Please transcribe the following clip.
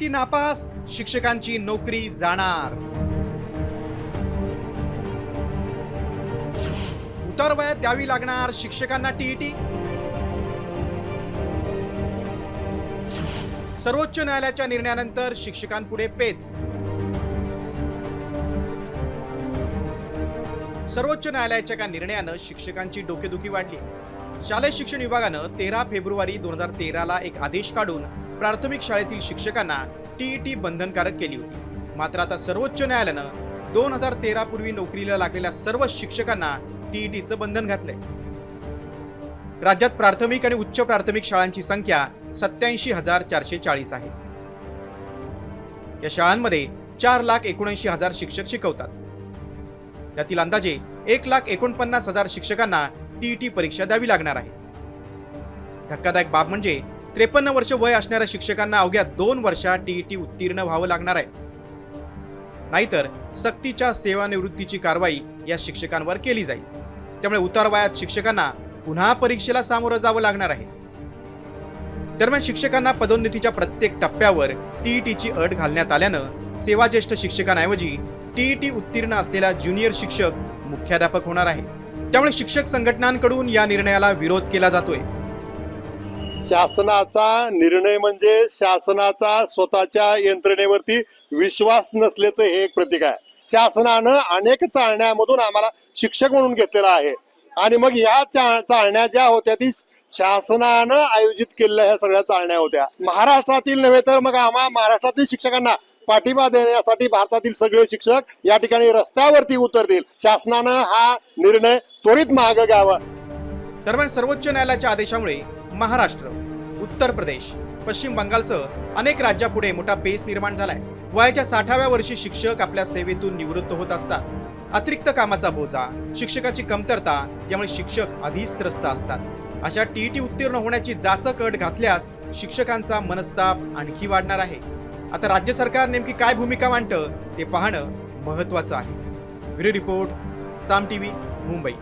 CET नापास? शिक्षकांची नोकरी जाणार. उतार वयात द्यावी लागणार शिक्षकांना टीईटी? सर्वोच्च न्यायालयाच्या निर्णयानंतर शिक्षकांपुढे पेच. सर्वोच्च न्यायालयाच्या एका निर्णयानं शिक्षकांची डोकेदुखी वाढली. शालेय शिक्षण विभागानं तेरा फेब्रुवारी दोन हजार तेराला एक आदेश काढून प्राथमिक शाळेतील शिक्षकांना टीईटी बंधनकारक केली होती. मात्र आता सर्वोच्च न्यायालयानं दोन हजार तेरा पूर्वी नोकरीला लागलेल्या सर्व शिक्षकांना टीईटीचं बंधन घातलंय. राज्यात प्राथमिक आणि उच्च प्राथमिक शाळांची संख्या सत्याऐंशी हजार चारशे चाळीस आहे. या शाळांमध्ये चार लाख एकोणऐंशी हजार शिक्षक शिकवतात. त्यातील अंदाजे एक लाख एकोणपन्नास हजार शिक्षकांना टीईटी परीक्षा द्यावी लागणार आहे. धक्कादायक बाब म्हणजे त्रेपन्न वर्ष वय असणाऱ्या शिक्षकांना अवघ्या दोन वर्षात टीईटी उत्तीर्ण व्हावं लागणार आहे. नाहीतर सक्तीच्या सेवानिवृत्तीची कारवाई या शिक्षकांवर केली जाईल. त्यामुळे उतार वयात शिक्षकांना पुन्हा परीक्षेला सामोरं जावं लागणार आहे. दरम्यान शिक्षकांना पदोन्नतीच्या प्रत्येक टप्प्यावर टीईटीची अट घालण्यात आल्यानं सेवाज्येष्ठ शिक्षकांऐवजी टीईटी उत्तीर्ण असलेला ज्युनियर शिक्षक मुख्याध्यापक होणार आहे. त्यामुळे शिक्षक संघटनांकडून या निर्णयाला विरोध केला जातोय. शासनाचा निर्णय म्हणजे शासनाचा स्वतःच्या यंत्रणेवरती विश्वास नसल्याचं हे एक प्रतीक आहे. शासनानं अनेक चाळण्यामधून आम्हाला शिक्षक म्हणून घेतलेला आहे. आणि मग या चाळण्या ज्या होत्या ती शासनानं आयोजित केलेल्या ह्या सगळ्या चाळण्या होत्या. महाराष्ट्रातील नव्हे तर मग आम्हा महाराष्ट्रातील शिक्षकांना पाठिंबा देण्यासाठी भारतातील सगळे शिक्षक या ठिकाणी रस्त्यावरती उतरतील. शासनानं हा निर्णय त्वरित मागे घ्यावा. दरम्यान सर्वोच्च न्यायालयाच्या आदेशामुळे महाराष्ट्र उत्तर प्रदेश पश्चिम बंगालसह अनेक राज्यापुढे मोठा पेस निर्माण झालाय. वयाच्या साठाव्या वर्षी शिक्षक आपल्या सेवेतून निवृत्त होत असतात. अतिरिक्त कामाचा बोजा शिक्षकाची कमतरता यामुळे शिक्षक आधीच त्रस्त असतात. अशा टीईटी उत्तीर्ण होण्याची जाचक अट घातल्यास शिक्षकांचा मनस्ताप आणखी वाढणार आहे. आता राज्य सरकार नेमकी काय भूमिका मांडतं ते पाहणं महत्वाचं आहे. Video report Saam TV Mumbai.